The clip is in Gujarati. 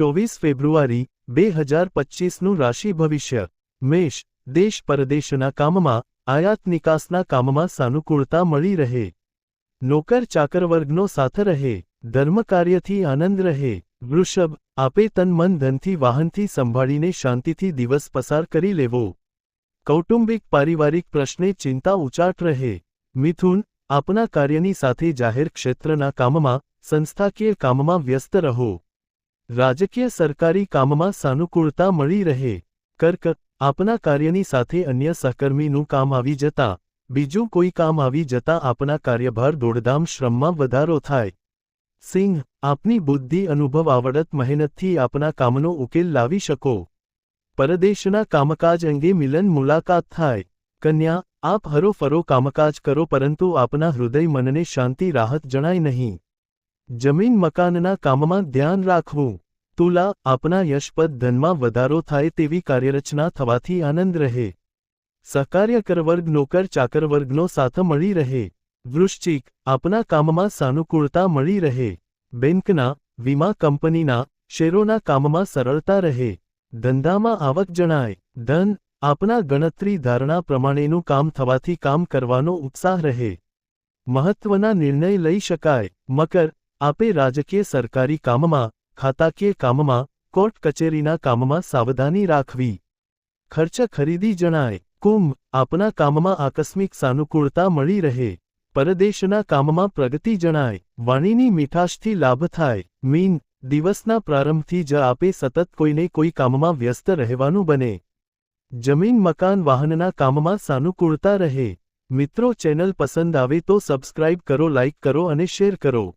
ચોવીસ ફેબ્રુઆરી, બે હજાર પચીસનું રાશિ ભવિષ્ય. મેષ, દેશ પરદેશના કામમાં, આયાત નિકાસના કામમાં સાનુકૂળતા મળી રહે. નોકર ચાકર વર્ગનો સાથ રહે ધર્મકાર્યથી આનંદ રહે. વૃષભ, આપે તન મન ધનથી વાહનથી સંભાળીને શાંતિથી દિવસ પસાર કરી લેવો. કૌટુંબિક પારિવારિક પ્રશ્ને ચિંતા ઉચાટ રહે. મિથુન, આપના કાર્યની સાથે જાહેર ક્ષેત્રના કામમાં, સંસ્થાકીય કામમાં વ્યસ્ત રહો. રાજકીય સરકારી કામમાં સાનુકૂળતા મળી રહે. કર્ક, આપના કાર્યની સાથે અન્ય સહકર્મીનું કામ આવી જતા, બીજું કોઈ કામ આવી જતા આપના કાર્યભાર દોડધામ શ્રમમાં વધારો થાય. સિંહ, આપની બુદ્ધિ અનુભવ આવડત મહેનતથી આપના કામનો ઉકેલ લાવી શકો. પરદેશના કામકાજ અંગે મિલન મુલાકાત થાય. કન્યા, આપ હરોફરો કામકાજ કરો પરંતુ આપના હૃદય મનને શાંતિ રાહત જણાય નહીં. જમીન મકાનના કામમાં ધ્યાન રાખવું. તુલા આપના યશપદ ધનમાં વધારો થાય તેવી કાર્યરચના થવાથી આનંદ રહે. સહકાર્યકર વર્ગ, નોકર ચાકર વર્ગનો સાથ મળી રહે. વૃશ્ચિક આપના કામમાં સાનુકૂળતા મળી રહે. બેંકના, વીમા કંપનીના શેરોના કામમાં સરળતા રહે. ધંધામાં આવક જણાય. ધન આપના ગણતરી ધારણા પ્રમાણેનું કામ થવાથી કામ કરવાનો ઉત્સાહ રહે. મહત્વના નિર્ણય લઈ શકાય. મકર આપે રાજકીય સરકારી કામમાં, ખાતાકીય કામમાં, કોર્ટ કચેરીના કામમાં સાવધાની રાખવી. ખર્ચ ખરીદી જણાય, કુંભ, આપના કામમાં આકસ્મિક સાનુકૂળતા મળી રહે. પરદેશના કામમાં પ્રગતિ જણાય, વાણીની મીઠાશથી લાભ થાય. મીન, દિવસના પ્રારંભથી જ આપે સતત કોઈને કોઈ કામમાં વ્યસ્ત રહેવાનું બને. જમીન, મકાન, વાહનના કામમાં સાનુકૂળતા રહે. મિત્રો ચેનલ પસંદ આવે તો સબસ્ક્રાઇબ કરો, લાઇક કરો અને શેર કરો.